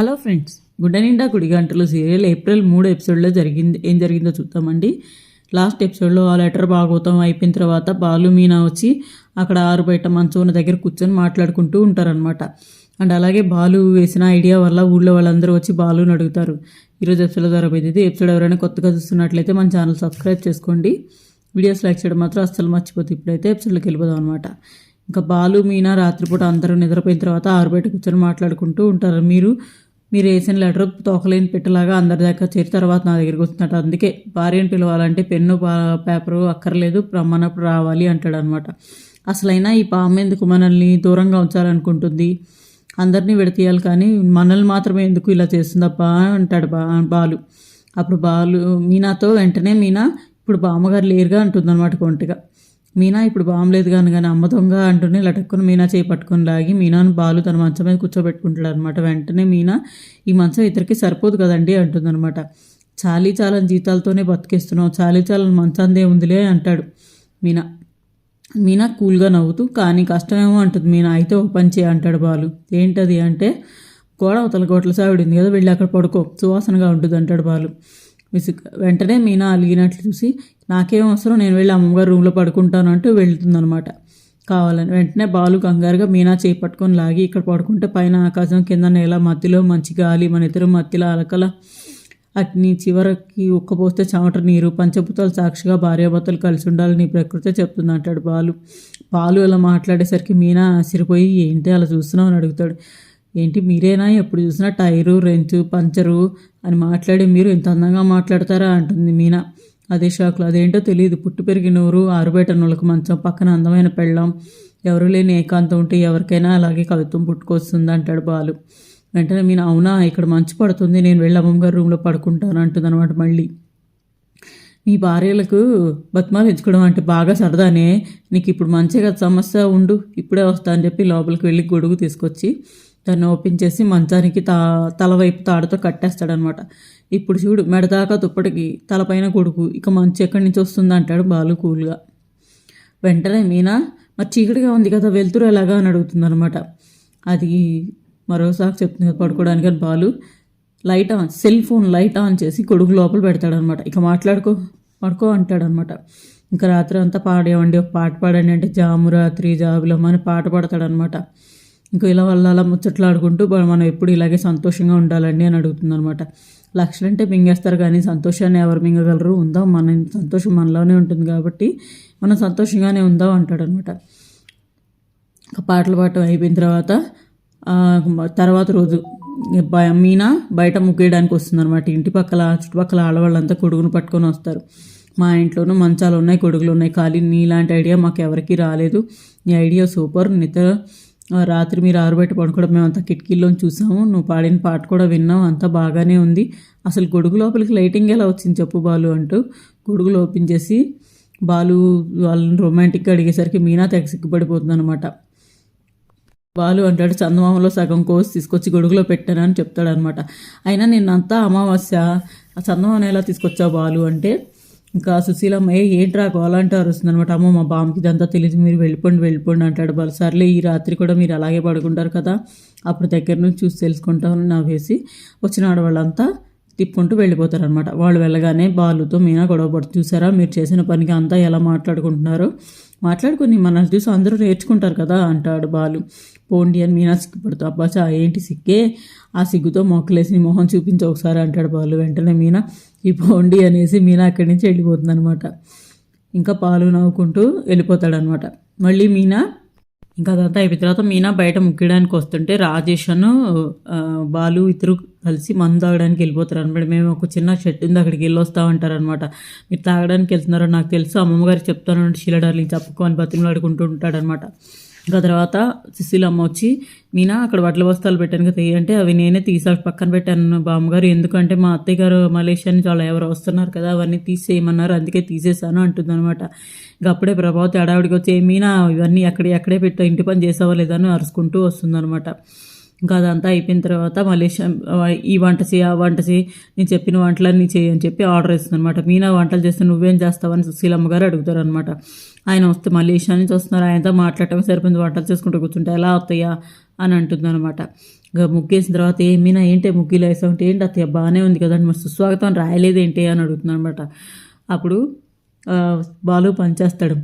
Hello friends గుడ్డ నిండా గుడి గంటలు సీరియల్ ఏప్రిల్ మూడు ఎపిసోడ్లో జరిగింది. ఏం జరిగిందో చూద్దామండి. లాస్ట్ ఎపిసోడ్లో ఆ లెటర్ భాగవతం అయిపోయిన తర్వాత బాలు మీనా వచ్చి అక్కడ ఆరు బయట మంచం ఉన్న దగ్గర కూర్చొని మాట్లాడుకుంటూ ఉంటారనమాట అండ్ అలాగే బాలు వేసిన ఐడియా వల్ల ఊళ్ళో వాళ్ళందరూ వచ్చి బాలుని అడుగుతారు. ఈరోజు ఎపిసోడ్లో జరగబోయేది ఎపిసోడ్ ఎవరైనా కొత్తగా చూస్తున్నట్లయితే మన ఛానల్ సబ్స్క్రైబ్ చేసుకోండి. వీడియోస్ లైక్ చేయడం మాత్రం అస్సలు మర్చిపోతే ఇప్పుడైతే ఎపిసోడ్లోకి వెళ్ళిపోదాం అనమాట ఇంకా బాలు మీనా రాత్రిపూట అందరూ నిద్రపోయిన తర్వాత ఆరు బయట కూర్చొని మాట్లాడుకుంటూ ఉంటారు. మీరు మీరు వేసిన లెటర్ తోకలేని పెట్టలాగా అందరి దాకా చేరి తర్వాత నా దగ్గరికి వస్తున్నట్టు అందుకే భార్యను పిలవాలంటే పెన్ను పా- పేపరు అక్కర్లేదు ప్రమాణపు రావాలి అంటాడు అనమాట అసలైనా ఈ పాము ఎందుకు మనల్ని దూరంగా ఉంచాలనుకుంటుంది? అందరినీ విడతీయాలి కానీ మనల్ని మాత్రమే ఎందుకు ఇలా చేస్తుందప్పా అంటాడు బా బాలు. అప్పుడు బాలు మీనాతో వెంటనే మీనా ఇప్పుడు బామ్మగారు లేరుగా అంటుందన్నమాట కొంటిగా. మీనా ఇప్పుడు బామ్ కానీ కానీ అమ్మ దొంగ అంటూనే లటక్కుని మీనా చేయి పట్టుకొని లాగి మీనాను బాలు తన మంచం మీద కూర్చోబెట్టుకుంటాడు అనమాట వెంటనే మీనా ఈ మంచం ఇద్దరికి సరిపోదు కదండి అంటుందన్నమాట. చాలీ చాలని జీతాలతోనే బతికేస్తున్నావు చాలీ చాలని మంచందే ఉందిలే అంటాడు మీనా. మీనా కూల్గా నవ్వుతూ కానీ కష్టమేమో అంటుంది మీనా. అయితే ఓ పని చేయ అంటాడు బాలు. ఏంటది? అంటే గోడ అవతల గోట్ల సావిడింది కదా వెళ్ళి అక్కడ పడుకో సువాసనగా ఉంటుంది అంటాడు బాలు. విసుగు వెంటనే మీనా అలిగినట్లు చూసి నాకేం అవసరం నేను వెళ్ళి అమ్మగారు రూమ్లో పడుకుంటాను అంటూ వెళ్తుందనమాట కావాలని వెంటనే బాలు కంగారుగా మీనా చేయి పట్టుకొని లాగి ఇక్కడ పడుకుంటే పైన ఆకాశం కింద నేల మధ్యలో మంచి గాలి మన ఇద్దరు మధ్యలో అలకల అగ్ని చివరికి ఉక్కపోస్తే చెమట నీరు పంచభూతాలు సాక్షిగా భార్యాభర్తలు కలిసి ఉండాలని ప్రకృతి చెప్తుంది అంటాడు బాలు. బాలు అలా మాట్లాడేసరికి మీనా ఆశ్చర్యపోయి ఏంటి అలా చూస్తున్నావు? అని అడుగుతాడు. ఏంటి మీరేనా? ఎప్పుడు చూసినా టైరు రెంచు పంచరు అని మాట్లాడి మీరు ఇంత అందంగా మాట్లాడతారా అంటుంది మీనా. అదే షాక్లో అదేంటో తెలియదు పుట్టి పెరిగిన ఊరు ఆరుబయట మంచం పక్కన అందమైన పెళ్ళం. ఎవరు లేని ఏకాంతం ఉంటే ఎవరికైనా అలాగే కవిత్వం పుట్టుకొస్తుంది అంటాడు బాలు. వెంటనే మీన అవునా? ఇక్కడ మంచు పడుతుంది. నేను వెళ్ళి అమ్మగారి రూమ్లో పడుకుంటాను అంటుంది అనమాట మళ్ళీ. నీ భార్యలకు బతిమాలు ఎంచుకోవడం అంటే బాగా సరదానే. నీకు ఇప్పుడు మంచిగా సమస్య ఉండు. ఇప్పుడే వస్తా అని చెప్పి లోపలికి వెళ్ళి గొడుగు తీసుకొచ్చి దాన్ని ఓపెన్ చేసి మంచానికి తా తల వైపు తాడుతో కట్టేస్తాడనమాట ఇప్పుడు చూడు మెడదాకా తుప్పటికి తలపైన కొడుకు ఇక మంచు ఎక్కడి నుంచి వస్తుంది అంటాడు బాలు కూల్గా వెంటనే మీనా మరి చీకటిగా ఉంది కదా వెళ్తురు ఎలాగా అని అడుగుతుందనమాట అది మరోసారి చెప్తుంది కదా పడుకోవడానికి అని Balu. Light on cell phone light on చేసి కొడుకు లోపల పెడతాడనమాట ఇక మాట్లాడుకో పడుకో అంటాడనమాట ఇంకా రాత్రి అంతా పాడేవండి ఒక పాట పాడండి అంటే జాము రాత్రి జాబులమ్మ అని పాట పాడతాడనమాట ఇంకా ఇలా వాళ్ళ అలా ముచ్చట్లాడుకుంటూ మనం ఎప్పుడు ఇలాగే సంతోషంగా ఉండాలండి అని అడుగుతుందనమాట లక్షలు అంటే మింగేస్తారు కానీ సంతోషాన్ని ఎవరు మింగగలరు? ఉందాం మన సంతోషం మనలోనే ఉంటుంది కాబట్టి మనం సంతోషంగానే ఉందాం అంటాడనమాట ఇంకా పాటలు పాడటం అయిపోయిన తర్వాత తర్వాత రోజు మీనా బయట ముగ్గేయడానికి వస్తుందన్నమాట. ఇంటి పక్కల చుట్టుపక్కల ఆడవాళ్ళంతా కొడుకును పట్టుకొని వస్తారు. మా ఇంట్లోనూ మంచాలు ఉన్నాయి కొడుకులు ఉన్నాయి ఖాళీ నీలాంటి ఐడియా మాకు ఎవరికీ రాలేదు. నీ ఐడియా సూపర్ నిద్ర రాత్రి మీరు ఆరుబయట పడుకోవడం మేమంతా కిటికీల్లోని చూసాము. నువ్వు పాడిన పాట కూడా విన్నాం అంతా బాగానే ఉంది. అసలు గొడుగు లోపలికి లైటింగ్ ఎలా వచ్చింది చెప్పు బాలు అంటూ గొడుగులు ఓపెన్ చేసి బాలు వాళ్ళని రొమాంటిక్గా అడిగేసరికి మీనా తెగ సిగ్గుపడిపోతుంది అనమాట బాలు అంటాడు చందమామలో సగం కోసి తీసుకొచ్చి గొడుగులో పెట్టానని చెప్తాడనమాట అయినా నిన్నంతా అమావాస్య ఆ చందమామ ఎలా తీసుకొచ్చావు బాలు అంటే ఇంకా సుశీలమ్మ ఏ ఏంట్రా గోలంటే అరుస్తుంది అనమాట అమ్మ మా బామ్మకి ఇదంతా తెలియదు మీరు వెళ్ళిపోండి వెళ్ళిపోండి అంటాడు బాలు. సర్లే ఈ రాత్రి కూడా మీరు అలాగే పడుకుంటారు కదా అప్పుడు దగ్గర నుంచి చూసి తెలుసుకుంటామని నవ్వేసి వచ్చిన ఆడవాళ్ళంతా తిప్పుకుంటూ వెళ్ళిపోతారనమాట వాళ్ళు వెళ్ళగానే బాలుతో మీనా గొడవ పడుతూ చూసారా మీరు చేసిన పనికి అంతా ఎలా మాట్లాడుకుంటున్నారో? మాట్లాడుకుని మనల్ని చూసి అందరూ నేర్చుకుంటారు కదా అంటాడు బాలు. పోండి అని మీనా సిగ్గుపడుతూ అబ్బా చా ఏంటి సిగ్గే? ఆ సిగ్గుతో మొక్కలేసి మొహం చూపించి ఒకసారి అంటాడు బాలు. వెంటనే మీనా ఈ పోండి అనేసి మీనా అక్కడి నుంచి వెళ్ళిపోతుంది అనమాట ఇంకా పాలు నవ్వుకుంటూ వెళ్ళిపోతాడనమాట మళ్ళీ మీనా ఇంకా అదంతా అయిపోయిన తర్వాత మీనా బయట ముగ్గడానికి వస్తుంటే రాజేష్ అను బాలు ఇద్దరు కలిసి మందు తాగడానికి వెళ్ళిపోతారు అనమాట మేము ఒక చిన్న షెడ్ ఉంది అక్కడికి వెళ్ళి వస్తామంటారు అనమాట మీరు తాగడానికి వెళ్తున్నారో నాకు తెలుసు అమ్మమ్మ గారికి చెప్తాను శీల డార్లింగ్ చెప్పుకో అని బతిమలాడుకుంటూ ఉంటాడనమాట ఇంకా తర్వాత సుశీలమ్మ వచ్చి మీనా అక్కడ వడ్ల బస్తాలు పెట్టాను కదా అంటే అవి నేనే తీసా పక్కన పెట్టాను బామ్మగారు. ఎందుకంటే మా అత్తయ్య గారు మలేషియా నుంచి వాళ్ళు ఎవరు వస్తున్నారు కదా అవన్నీ తీసేయమన్నారు అందుకే తీసేసాను అంటుంది అనమాట ఇంకా అప్పుడే ప్రభావతి అడావిడికి వచ్చి మీనా ఇవన్నీ ఎక్కడ ఎక్కడే పెట్టా ఇంటి పని చేసావా లేదని అరుచుకుంటూ వస్తుందనమాట ఇంకా అదంతా అయిపోయిన తర్వాత మలేషియా ఈ వంట చేయి ఆ వంట చేయి నేను చెప్పిన వంటలన్నీ చేయి అని చెప్పి ఆర్డర్ ఇస్తుంది అనమాట మీనా వంటలు చేస్తే నువ్వేం చేస్తావని సుశీలమ్మ గారు అడుగుతారు అనమాట ఆయన వస్తే మలేషియా నుంచి వస్తున్నారు. ఆయనతో మాట్లాడటం సరిపోయింది. వంటలు చేసుకుంటూ కూర్చుంటే ఎలా అవుతాయా అని అంటుంది అనమాట ఇంకా ముగ్గేసిన తర్వాత ఏమీనా ఏంటి ముగ్గులు వేసావు? అంటే ఏంటి అత్తయ్య? బాగానే ఉంది కదండి. మరి సుస్వాగతం రాయలేదేంటి? అని అడుగుతున్నాను అనమాట అప్పుడు బాలు పనిచేస్తాడు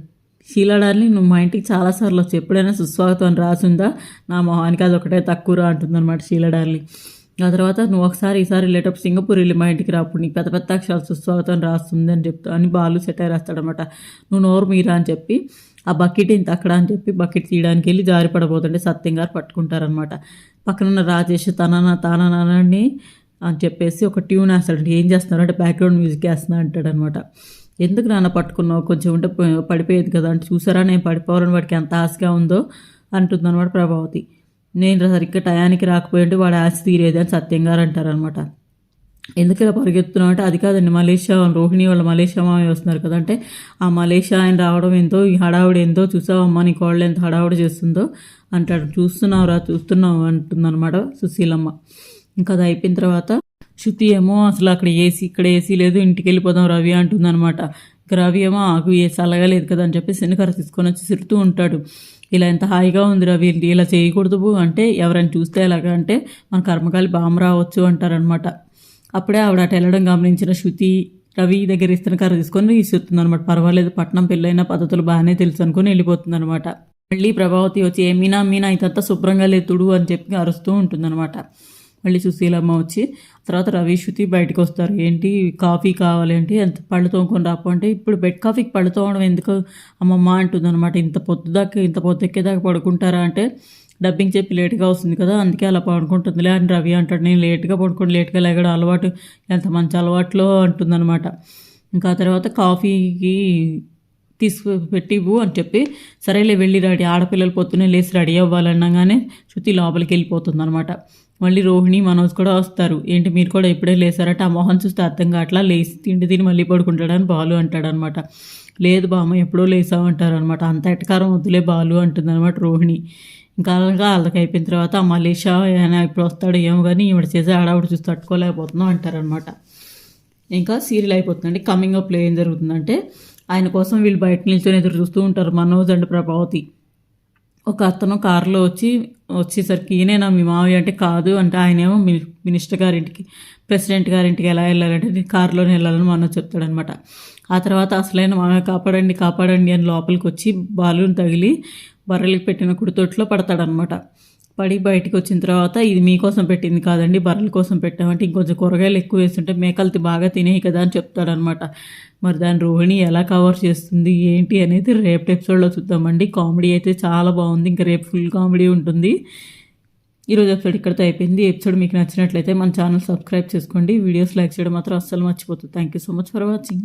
శీలాడాన్ని నువ్వు మా ఇంటికి చాలాసార్లు వచ్చి ఎప్పుడైనా సుస్వాగతం అని రాసుందా? నా మొహానికి అది ఒకటే తక్కువ రా అంటుందన్నమాట శీలాడార్ని ఆ తర్వాత నువ్వు ఒకసారి ఈసారి వెళ్ళేటప్పుడు సింగపూర్ వెళ్ళి మా ఇంటికి రాప్పుడు నీకు పెద్ద పెద్ద అక్షరాలు సుస్వాగతం రాస్తుంది అని చెప్తా అని బాలు సెటైర్ రాస్తాడనమాట నువ్వు నోరు మీరా అని చెప్పి ఆ బకెట్ ఇంత అక్కడ అని చెప్పి బకెట్ తీయడానికి వెళ్ళి జారి పడబోతుంటే సత్యం గారు పట్టుకుంటారనమాట పక్కనున్న రాజేష్ తనన తానని అని చెప్పేసి ఒక ట్యూన్ వేస్తాడంటే ఏం చేస్తున్నాడు అంటే బ్యాక్గ్రౌండ్ మ్యూజిక్ వేస్తున్నా అంటాడనమాట ఎందుకు నాన్న పట్టుకున్నావు? కొంచెం ఉంటే పడిపోయేది కదా అంటే చూసారా? నేను పడిపోవాలని వాడికి ఎంత ఆశగా ఉందో అంటుందన్నమాట ప్రభావతి. నేను సరిగ్గా టయానికి రాకపోయింటే వాడు ఆశ తీరేది అని సత్యం గారు అంటారనమాట ఎందుకు ఇలా పరిగెత్తున్నావు అంటే అది కాదండి మలేషియా రోహిణి వాళ్ళ మలేషియా మామయ్య వస్తున్నారు కదా అంటే ఆ మలేషియా ఆయన రావడం ఎంతో ఈ హడావుడి ఎంతో చూసావమ్మా నీ కోళ్ళు ఎంత హడావుడి చేస్తుందో అంటాడు. చూస్తున్నావురా చూస్తున్నావు అంటుందన్నమాట సుశీలమ్మ. ఇంకా అది అయిపోయిన తర్వాత శృతి ఏమో అసలు అక్కడ ఏసీ ఇక్కడ ఏసీ లేదు ఇంటికి వెళ్ళిపోదాం రవి అంటుందన్నమాట. ఇక రవి ఏమో ఆకు ఏ చల్లగలేదు కదా అని చెప్పి శనికర తీసుకొని వచ్చి సిరుతూ ఉంటాడు. ఇలా ఎంత హాయిగా ఉంది రవి ఇలా చేయకూడదు అంటే ఎవరైనా చూస్తే ఎలాగా? అంటే మన కర్మకాలి బామ రావచ్చు అంటారనమాట అప్పుడే ఆవిడ అటు వెళ్ళడం గమనించిన శృతి రవి దగ్గర ఇస్తున్న కర్ర తీసుకొని ఇస్తుంది అనమాట పర్వాలేదు పట్నం పెళ్ళైన పద్ధతులు బాగానే తెలుసు అనుకుని వెళ్ళిపోతుంది అనమాట మళ్ళీ ప్రభావతి వచ్చి ఏ మీనా మీనా ఇదంతా శుభ్రంగా లేతుడు అని చెప్పి అరుస్తూ ఉంటుందన్నమాట. మళ్ళీ సుశీలమ్మ వచ్చి తర్వాత రవి శృతి బయటకు వస్తారు. ఏంటి కాఫీ కావాలేంటి ఎంత పళ్ళు తోముకొని రాపు అంటే ఇప్పుడు బెడ్ కాఫీకి పళ్ళు తోమడం ఎందుకు? అమ్మమ్మ అంటుందన్నమాట ఇంత పొద్దు దాకా ఇంత పొద్దెక్కేదాకా పడుకుంటారా అంటే డబ్బింగ్ చెప్పి లేట్గా వస్తుంది కదా అందుకే అలా పడుకుంటుందిలే అని రవి అంటాడు. నేను లేట్గా పడుకోండి లేట్గా లేగడం అలవాటు ఎంత మంచి అలవాట్లో అంటుందన్నమాట. ఇంకా ఆ తర్వాత కాఫీకి తీసుకు పెట్టివు అని చెప్పి సరేలే వెళ్ళి రెడీ ఆడపిల్లలు పొద్దునే లేచి రెడీ అవ్వాలనగానే శృతి లోపలికి వెళ్ళిపోతుంది అనమాట మళ్ళీ రోహిణి మనోజ్ కూడా వస్తారు. ఏంటి మీరు కూడా ఇప్పుడే లేసారట? ఆ మొహం చూస్తే అర్థం కావట్లా? లేచి తిండి తిని మళ్ళీ పడుకుంటాడని బాలు అంటాడనమాట. లేదు బామ్మ ఎప్పుడో లేసామంటారు అనమాట అంత ఎటకారం వద్దులే బాలు అంటుందన్నమాట రోహిణి. ఇంకా అలాగా వాళ్ళకి అయిపోయిన తర్వాత ఆ మలేషియా ఆయన ఇప్పుడు వస్తాడు ఏమో కానీ ఈవిడ చేసే ఆడవిడ చూసి తట్టుకోలేకపోతున్నాం అంటారనమాట. ఇంకా సీరియల్ అయిపోతుందండి. కమింగ్ అప్లో ఏం జరుగుతుందంటే ఆయన కోసం వీళ్ళు బయట నిల్చొని ఎదురు చూస్తూ ఉంటారు మనోజ్ అండ్ ప్రభావతి. ఒక అతను కారులో వచ్చి వచ్చేసరికి ఈయనేనా మీ మావయ్య అంటే కాదు అంటే ఆయనేమో మినిస్టర్ గారింటికి ప్రెసిడెంట్ గారింటికి ఎలా వెళ్ళాలంటే కారులోనే వెళ్ళాలని మనోజ్ చెప్తాడనమాట ఆ తర్వాత అసలైన మామయ్య కాపాడండి కాపాడండి అని లోపలికి వచ్చి బాలుని తగిలి బర్రెలకు పెట్టిన కుడితోట్లో పడతాడనమాట పడి బయటకు వచ్చిన తర్వాత ఇది మీకోసం పెట్టింది కాదండి బర్రెల కోసం పెట్టామంటే ఇంకొంచెం కూరగాయలు ఎక్కువ వేస్తుంటే మేకలది బాగా తినేయి కదా అని చెప్తాడనమాట మరి దాని రోహిణి ఎలా కవర్ చేస్తుంది ఏంటి అనేది రేపు ఎపిసోడ్లో చూద్దామండి. కామెడీ అయితే చాలా బాగుంది ఇంకా రేపు ఫుల్ కామెడీ ఉంటుంది. ఈరోజు ఎపిసోడ్ ఇక్కడితో అయిపోయింది. ఎపిసోడ్ మీకు నచ్చినట్లయితే మన ఛానల్ సబ్స్క్రైబ్ చేసుకోండి. వీడియోస్ లైక్ చేయడం మాత్రం అస్సలు మర్చిపోతుంది thank you so much for watching